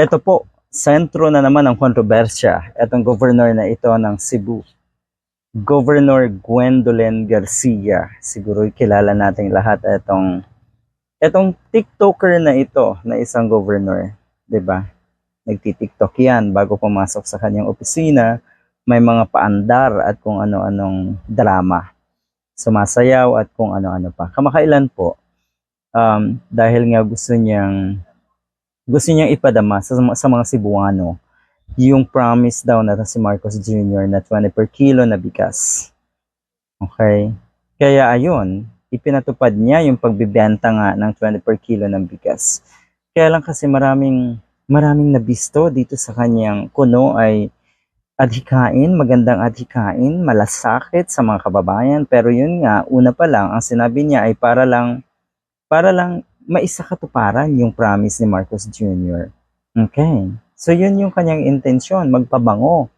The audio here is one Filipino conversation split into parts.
Ito po, sentro na naman ng kontrobersya. Itong governor na ito ng Cebu. Governor Gwendolyn Garcia. Siguro kilala natin lahat itong itong TikToker na ito na isang governor, 'di ba? Nagti-TikTok 'yan bago pumasok sa kanyang opisina, may mga paandar at kung ano-anong drama. Sumasayaw at kung ano-ano pa. Kamakailan po, um, dahil nga gusto niyang gusto niyang ipadama sa, sa mga Cebuano yung promise daw na si Marcos Jr. na 20 per kilo na bigas. Okay? Kaya ayun, ipinatupad niya yung pagbibenta nga ng 20 per kilo ng bigas. Kaya lang kasi maraming maraming nabisto dito sa kanyang kuno ay adhikain, magandang adhikain, malasakit sa mga kababayan. Pero yun nga, una pa lang, ang sinabi niya ay para lang, para lang maisakatuparan yung promise ni Marcos Jr. Okay. So yun yung kanyang intensyon, magpabango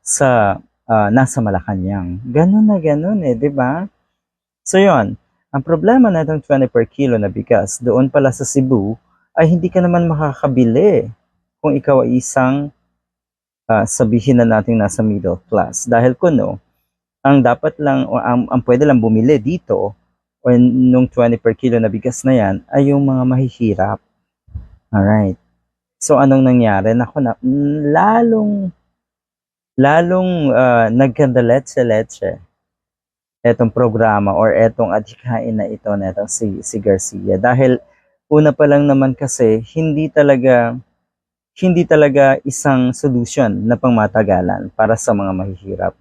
sa ah, nasa Malacanang. Ganun na ganun eh, di ba? So yun, ang problema na itong 20 per kilo na bigas doon pala sa Cebu ay hindi ka naman makakabili kung ikaw ay isang ah, sabihin na natin nasa middle class. Dahil kuno, ang dapat lang, ang, ang pwede lang bumili dito o nung 20 per kilo na bigas na yan ay yung mga mahihirap. Alright. So anong nangyari? Naku na, lalong lalong uh, nagkandaletse-letse etong programa or etong adhikain na ito na itong si, si Garcia. Dahil una pa lang naman kasi hindi talaga hindi talaga isang solution na pangmatagalan para sa mga mahihirap.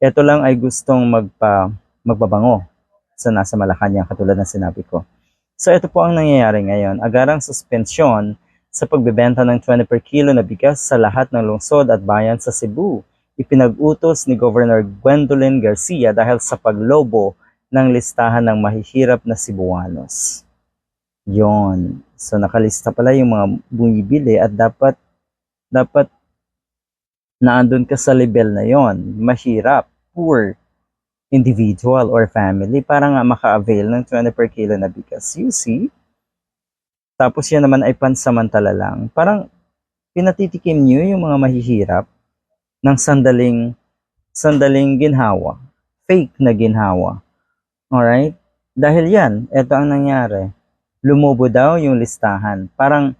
Ito lang ay gustong magpa, magbabango sa nasa Malacanang katulad ng sinabi ko. So ito po ang nangyayari ngayon. Agarang suspensyon sa pagbebenta ng 20 per kilo na bigas sa lahat ng lungsod at bayan sa Cebu. Ipinag-utos ni Governor Gwendolyn Garcia dahil sa paglobo ng listahan ng mahihirap na Cebuanos. Yon. So nakalista pala yung mga bumibili at dapat dapat naandun ka sa level na yon, mahirap, poor, individual or family para nga maka-avail ng 20 per kilo na bigas. You see? Tapos yan naman ay pansamantala lang. Parang pinatitikim nyo yung mga mahihirap ng sandaling sandaling ginhawa. Fake na ginhawa. Alright? Dahil yan, ito ang nangyari. Lumobo daw yung listahan. Parang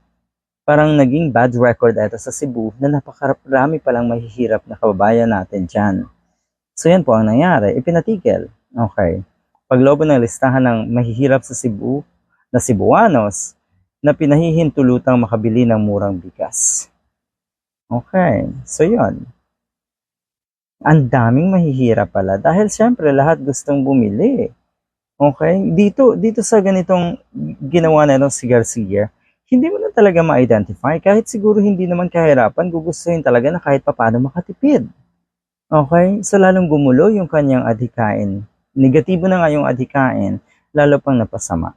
parang naging bad record ito sa Cebu na napakarami palang mahihirap na kababayan natin dyan. So yan po ang nangyari. Ipinatigil. Okay. Paglobo ng listahan ng mahihirap sa Cebu na Cebuanos, na pinahihintulutang makabili ng murang bigas. Okay, so yon. Ang daming mahihirap pala dahil syempre lahat gustong bumili. Okay, dito dito sa ganitong ginawa na si Garcia, hindi mo na talaga ma-identify kahit siguro hindi naman kahirapan, gugustuhin talaga na kahit papaano makatipid. Okay, so lalong gumulo yung kanyang adhikain. Negatibo na nga yung adhikain, lalo pang napasama.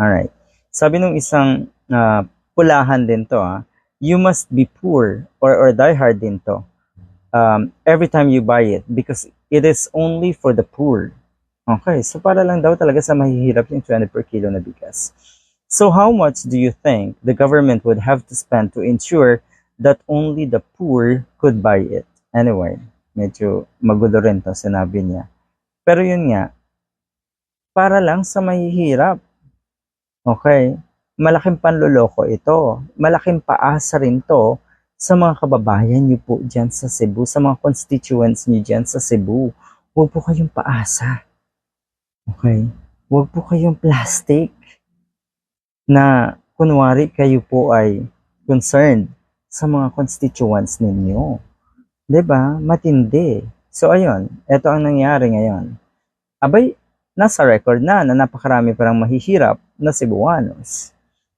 Alright. Sabi nung isang uh, pulahan din to, ah, you must be poor or, or die hard din to um, every time you buy it because it is only for the poor. Okay, so para lang daw talaga sa mahihirap yung 20 per kilo na bigas. So how much do you think the government would have to spend to ensure that only the poor could buy it? Anyway, medyo magulo rin to sinabi niya. Pero yun nga, para lang sa mahihirap. Okay? Malaking panloloko ito. Malaking paasa rin to sa mga kababayan niyo po dyan sa Cebu, sa mga constituents niyo dyan sa Cebu. Huwag po kayong paasa. Okay? Huwag po kayong plastic na kunwari kayo po ay concerned sa mga constituents ninyo. 'Di ba? Matindi. So ayun, ito ang nangyari ngayon. Abay, nasa record na na napakarami parang mahihirap na Cebuanos.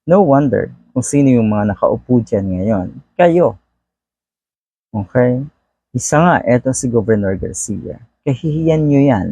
No wonder kung sino yung mga nakaupo dyan ngayon. Kayo. Okay? Isa nga, eto si Governor Garcia. Kahihiyan nyo yan.